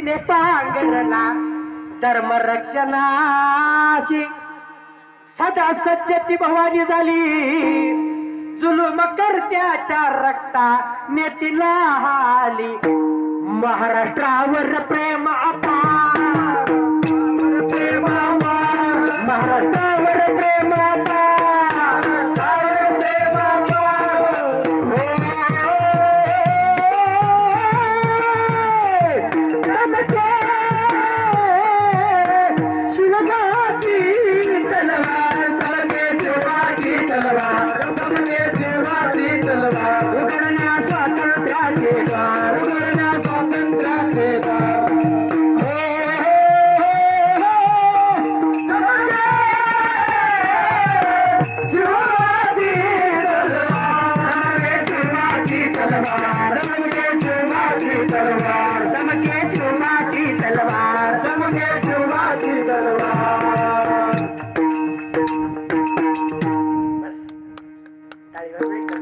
तिने पांघरला धर्मरक्षणाशी सदा सज्जती भवानी झाली. जुलुम करत्याच्या रक्ता नेतीला हाली. महाराष्ट्रावर प्रेम अपार. प्रेम महाराष्ट्रावर प्रेम अपार. शिवाची तलवार सबके शिवाची तलवार उघडण्या स्वातंत्र्याचे द्वार उघडण्या स्वातंत्र्याचे द्वार हो, हो, हो, सबके शिवाची तलवार सबके शिवाची तलवार सबके शिवाची तलवार Cali Verde.